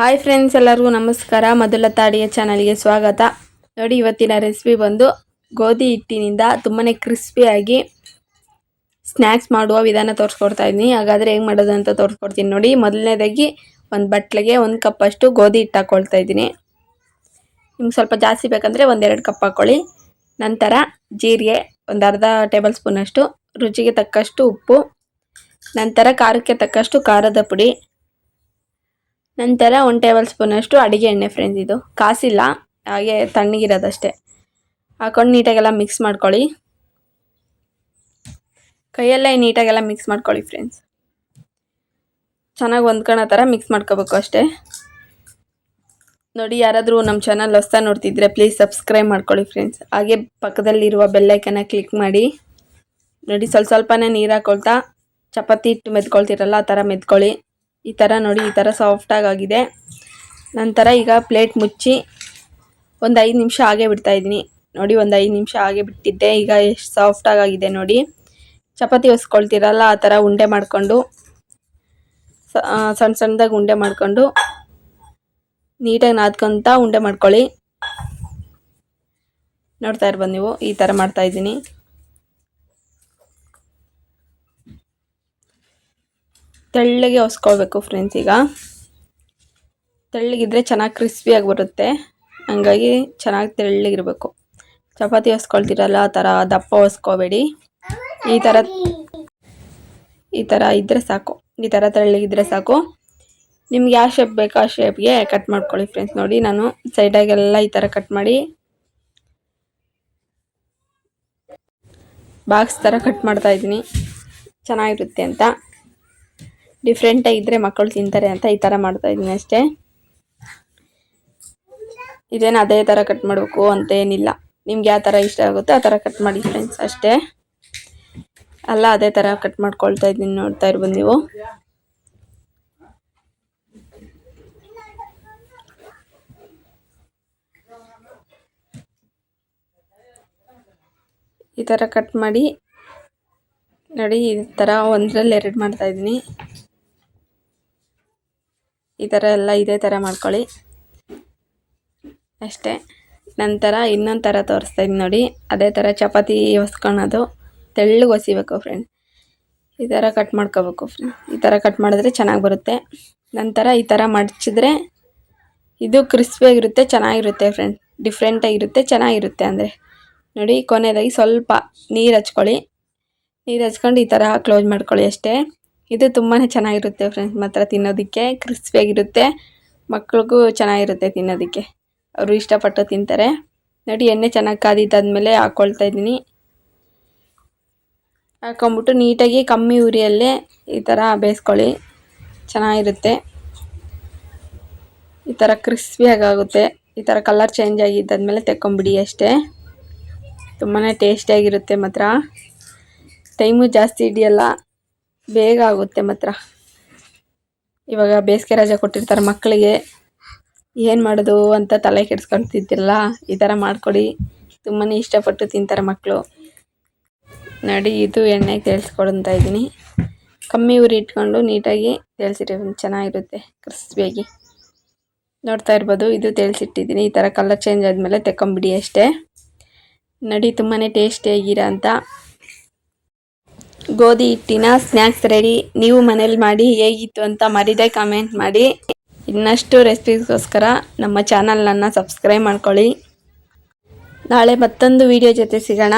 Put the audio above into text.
Hi friends ಎಲ್ಲರಿಗೂ ನಮಸ್ಕಾರ. ಮೊದಲ ತಾಡಿಯ ಚಾನಲ್ಗೆ ಸ್ವಾಗತ. ನೋಡಿ, ಇವತ್ತಿನ ರೆಸಿಪಿ ಬಂದು ಗೋಧಿ ಹಿಟ್ಟಿನಿಂದ ತುಂಬಾ ಕ್ರಿಸ್ಪಿಯಾಗಿ ಸ್ನ್ಯಾಕ್ಸ್ ಮಾಡುವ ವಿಧಾನ ತೋರಿಸ್ಕೊಡ್ತಾ ಇದ್ದೀನಿ. ಹಾಗಾದರೆ ಹೆಂಗೆ ಮಾಡೋದು ಅಂತ ತೋರಿಸ್ಕೊಡ್ತೀನಿ ನೋಡಿ. ಮೊದಲನೇದಾಗಿ ಒಂದು ಬಟ್ಲಿಗೆ ಒಂದು ಕಪ್ಪಷ್ಟು ಗೋಧಿ ಹಿಟ್ಟು ಹಾಕ್ಕೊಳ್ತಾ ಇದ್ದೀನಿ. ನಿಮ್ಗೆ ಸ್ವಲ್ಪ ಜಾಸ್ತಿ ಬೇಕಂದರೆ ಒಂದೆರಡು ಕಪ್ ಹಾಕ್ಕೊಳ್ಳಿ ನಂತರ ಜೀರಿಗೆ ಒಂದು ಅರ್ಧ ಟೇಬಲ್ ಸ್ಪೂನಷ್ಟು ರುಚಿಗೆ ತಕ್ಕಷ್ಟು ಉಪ್ಪು, ನಂತರ ಖಾರಕ್ಕೆ ತಕ್ಕಷ್ಟು ಖಾರದ ಪುಡಿ ನಂತರ ಒಂದು ಟೇಬಲ್ ಸ್ಪೂನಷ್ಟು ಅಡುಗೆ ಎಣ್ಣೆ ಫ್ರೆಂಡ್ಸ್ ಇದು. ಕಾಸಿಲ್ಲ, ಹಾಗೆ ತಣ್ಣಗಿರೋದಷ್ಟೇ. ಹಾಕೊಂಡು ನೀಟಾಗೆಲ್ಲ ಮಿಕ್ಸ್ ಮಾಡ್ಕೊಳ್ಳಿ. ಕೈಯಲ್ಲೇ ನೀಟಾಗೆಲ್ಲ ಮಿಕ್ಸ್ ಮಾಡ್ಕೊಳ್ಳಿ ಫ್ರೆಂಡ್ಸ್ ಚೆನ್ನಾಗಿ ಹೊಂದ್ಕೊಳ್ಳೋ ಥರ ಮಿಕ್ಸ್ ಮಾಡ್ಕೋಬೇಕು ಅಷ್ಟೇ. ನೋಡಿ, ಯಾರಾದರೂ ನಮ್ಮ ಚಾನಲ್ ಹೊಸ್ತಾ ನೋಡ್ತಿದ್ರೆ ಪ್ಲೀಸ್ ಸಬ್ಸ್ಕ್ರೈಬ್ ಮಾಡ್ಕೊಳ್ಳಿ ಫ್ರೆಂಡ್ಸ್ ಹಾಗೆ ಪಕ್ಕದಲ್ಲಿರುವ ಬೆಲ್ಲೈಕನ್ನ ಕ್ಲಿಕ್ ಮಾಡಿ. ನೋಡಿ, ಸ್ವಲ್ಪ ಸ್ವಲ್ಪನೇ ನೀರು ಹಾಕೊಳ್ತಾ, ಚಪಾತಿ ಹಿಟ್ಟು ಮೆದ್ಕೊಳ್ತಿರಲ್ಲ, ಆ ಥರ ಮೆದ್ಕೊಳ್ಳಿ. ಈ ಥರ ನೋಡಿ, ಈ ಥರ ಸಾಫ್ಟಾಗಿ ಆಗಿದೆ ನಂತರ ಈಗ ಪ್ಲೇಟ್ ಮುಚ್ಚಿ ಒಂದು ಐದು ನಿಮಿಷ ಹಾಗೆ ಬಿಡ್ತಾ ಇದ್ದೀನಿ. ನೋಡಿ, ಒಂದು ಐದು ನಿಮಿಷ ಹಾಗೆ ಬಿಟ್ಟಿದ್ದೆ. ಈಗ ಎಷ್ಟು ಸಾಫ್ಟಾಗಿದೆ ನೋಡಿ. ಚಪಾತಿ ಹೊಸ್ಕೊಳ್ತಿರಲ್ಲ ಆ ಥರ ಉಂಡೆ ಮಾಡಿಕೊಂಡು ಸಣ್ಣ ಸಣ್ಣದಾಗಿ ಉಂಡೆ ಮಾಡಿಕೊಂಡು, ನೀಟಾಗಿ ನಾದ್ಕೊಂತ ಉಂಡೆ ಮಾಡ್ಕೊಳ್ಳಿ. ನೋಡ್ತಾ ಇರ್ಬೋದು ನೀವು, ಈ ಥರ ಮಾಡ್ತಾ ತೆಳ್ಳಗೆ ಹೊಸ್ಕೊಳ್ಬೇಕು ಫ್ರೆಂಡ್ಸ್ ಈಗ. ತೆಳ್ಳಗಿದ್ರೆ ಚೆನ್ನಾಗಿ ಕ್ರಿಸ್ಪಿಯಾಗಿ ಬರುತ್ತೆ. ಹಂಗಾಗಿ ಚೆನ್ನಾಗಿ ತೆಳ್ಳಗಿರಬೇಕು. ಚಪಾತಿ ಹೊಸ್ಕೊಳ್ತಿರಲ್ಲ ಆ ಥರ ದಪ್ಪ ಹೊಸ್ಕೋಬೇಡಿ ಈ ಥರ ಈ ಥರ ಇದ್ದರೆ ಸಾಕು. ಈ ಥರ ತೆಳ್ಳಗಿದ್ರೆ ಸಾಕು. ನಿಮ್ಗೆ ಯಾವ ಶೇಪ್ ಬೇಕೋ ಆ ಶೇಪ್ಗೆ ಕಟ್ ಮಾಡ್ಕೊಳ್ಳಿ ಫ್ರೆಂಡ್ಸ್ ನೋಡಿ, ನಾನು ಸೈಡಾಗೆಲ್ಲ ಈ ಥರ ಕಟ್ ಮಾಡಿ ಬಾಕ್ಸ್ ಥರ ಕಟ್ ಮಾಡ್ತಾ ಇದ್ದೀನಿ. ಚೆನ್ನಾಗಿರುತ್ತೆ ಅಂತ. ಡಿಫ್ರೆಂಟಾಗಿ ಆಗಿದ್ರೆ ಮಕ್ಕಳು ತಿಂತಾರೆ ಅಂತ ಈ ಥರ ಮಾಡ್ತಾ ಇದ್ದೀನಿ ಅಷ್ಟೇ. ಇದೇನು ಅದೇ ಥರ ಕಟ್ ಮಾಡಬೇಕು ಅಂತ ಏನಿಲ್ಲ. ನಿಮ್ಗೆ ಯಾವ ಥರ ಇಷ್ಟ ಆಗುತ್ತೋ ಆ ಥರ ಕಟ್ ಮಾಡಿ ಫ್ರೆಂಡ್ಸ್ ಅಷ್ಟೇ. ಅಲ್ಲ, ಅದೇ ಥರ ಕಟ್ ಮಾಡ್ಕೊಳ್ತಾ ಇದ್ದೀನಿ ನೋಡ್ತಾ ಇರ್ಬೋದು ನೀವು. ಈ ಥರ ಕಟ್ ಮಾಡಿ, ನೋಡಿ ಈ ಥರ ಒಂದರಲ್ಲಿ ಎರಡು ಮಾಡ್ತಾ ಇದ್ದೀನಿ ಈ ಥರ ಎಲ್ಲ ಇದೇ ಥರ ಮಾಡ್ಕೊಳ್ಳಿ. ಅಷ್ಟೇ. ನಂತರ ಇನ್ನೊಂದು ಥರ ತೋರಿಸ್ತಾ ಇದ್ದೀನಿ ನೋಡಿ. ಅದೇ ಥರ ಚಪಾತಿ ಹೊಸ್ಕೊಳೋದು ತೆಳ್ಳಗೆ ಹೊಸಿಬೇಕು ಫ್ರೆಂಡ್ ಈ ಥರ ಕಟ್ ಮಾಡ್ಕೋಬೇಕು ಫ್ರೆಂಡ್ ಈ ಥರ ಕಟ್ ಮಾಡಿದ್ರೆ ಚೆನ್ನಾಗಿ ಬರುತ್ತೆ. ನಂತರ ಈ ಥರ ಮಡಚಿದ್ರೆ ಇದು ಕ್ರಿಸ್ಪಿಯಾಗಿರುತ್ತೆ ಚೆನ್ನಾಗಿರುತ್ತೆ ಫ್ರೆಂಡ್ ಡಿಫ್ರೆಂಟಾಗಿರುತ್ತೆ ಚೆನ್ನಾಗಿರುತ್ತೆ ಅಂದರೆ. ನೋಡಿ ಕೊನೆಯದಾಗಿ ಸ್ವಲ್ಪ ನೀರು ಹಚ್ಕೊಳ್ಳಿ. ನೀರು ಹಚ್ಕೊಂಡು ಈ ಥರ ಕ್ಲೋಸ್ ಮಾಡ್ಕೊಳ್ಳಿ ಅಷ್ಟೇ. ಇದು ತುಂಬಾ ಚೆನ್ನಾಗಿರುತ್ತೆ ಫ್ರೆಂಡ್ಸ್ ಮಾತ್ರ ತಿನ್ನೋದಕ್ಕೆ, ಕ್ರಿಸ್ಪಿಯಾಗಿರುತ್ತೆ, ಮಕ್ಳಿಗೂ ಚೆನ್ನಾಗಿರುತ್ತೆ ತಿನ್ನೋದಕ್ಕೆ. ಅವರು ಇಷ್ಟಪಟ್ಟು ತಿಂತಾರೆ. ನೋಡಿ, ಎಣ್ಣೆ ಚೆನ್ನಾಗಿ ಕಾದಿದ್ದಾದ್ಮೇಲೆ ಹಾಕ್ಕೊಳ್ತಾ ಇದ್ದೀನಿ. ಹಾಕೊಂಬಿಟ್ಟು ನೀಟಾಗಿ ಕಮ್ಮಿ ಉರಿಯಲ್ಲೇ ಈ ಥರ ಬೇಯಿಸ್ಕೊಳ್ಳಿ. ಚೆನ್ನಾಗಿರುತ್ತೆ. ಈ ಥರ ಕ್ರಿಸ್ಪಿಯಾಗುತ್ತೆ ಈ ಥರ ಕಲರ್ ಚೇಂಜ್ ಆಗಿದ್ದಾದಮೇಲೆ ತೆಕ್ಕೊಂಬಿಡಿ ಅಷ್ಟೇ. ತುಂಬಾ ಟೇಸ್ಟಿಯಾಗಿರುತ್ತೆ ಮಾತ್ರ. ಟೈಮು ಜಾಸ್ತಿ ಹಿಡಿಯಲ್ಲ. ಬೇಗ ಆಗುತ್ತೆ ಮಾತ್ರ. ಇವಾಗ ಬೇಸಿಗೆ ರಜೆ ಕೊಟ್ಟಿರ್ತಾರೆ ಮಕ್ಕಳಿಗೆ. ಏನು ಮಾಡೋದು ಅಂತ ತಲೆ ಕೆಡಿಸ್ಕೊಳ್ತಿದ್ದಿಲ್ಲ. ಈ ಥರ ಮಾಡಿಕೊಡಿ. ತುಂಬಾ ಇಷ್ಟಪಟ್ಟು ತಿಂತಾರೆ ಮಕ್ಕಳು ನಡಿ, ಇದು ಎಣ್ಣೆ ತೇಲ್ಸ್ಕೊಳ್ತಾ ಇದ್ದೀನಿ. ಕಮ್ಮಿ ಉರಿ ಇಟ್ಕೊಂಡು ನೀಟಾಗಿ ತೇಲ್ಸಿರಿ, ಚೆನ್ನಾಗಿರುತ್ತೆ ಕ್ರಿಸ್ಪಿಯಾಗಿ. ನೋಡ್ತಾ ಇರ್ಬೋದು, ಇದು ತೇಲ್ಸಿಟ್ಟಿದ್ದೀನಿ. ಈ ಥರ ಕಲರ್ ಚೇಂಜ್ ಆದಮೇಲೆ ತೆಕ್ಕೊಂಬಿಡಿ ಅಷ್ಟೇ. ನಡಿ ತುಂಬಾ ಟೇಸ್ಟಿಯಾಗಿರೋ ಅಂತ. ಗೋಧಿ ಹಿಟ್ಟಿನ ಸ್ನ್ಯಾಕ್ಸ್ ರೆಡಿ ನೀವು ಮನೇಲಿ ಮಾಡಿ ಹೇಗಿತ್ತು ಅಂತ ಮರಿದೆ ಕಮೆಂಟ್ ಮಾಡಿ. ಇನ್ನಷ್ಟು ರೆಸಿಪೀಸ್ಗೋಸ್ಕರ ನಮ್ಮ ಚಾನಲನ್ನು ಸಬ್ಸ್ಕ್ರೈಬ್ ಮಾಡ್ಕೊಳ್ಳಿ. ನಾಳೆ ಮತ್ತೊಂದು ವಿಡಿಯೋ ಜೊತೆ ಸಿಗೋಣ.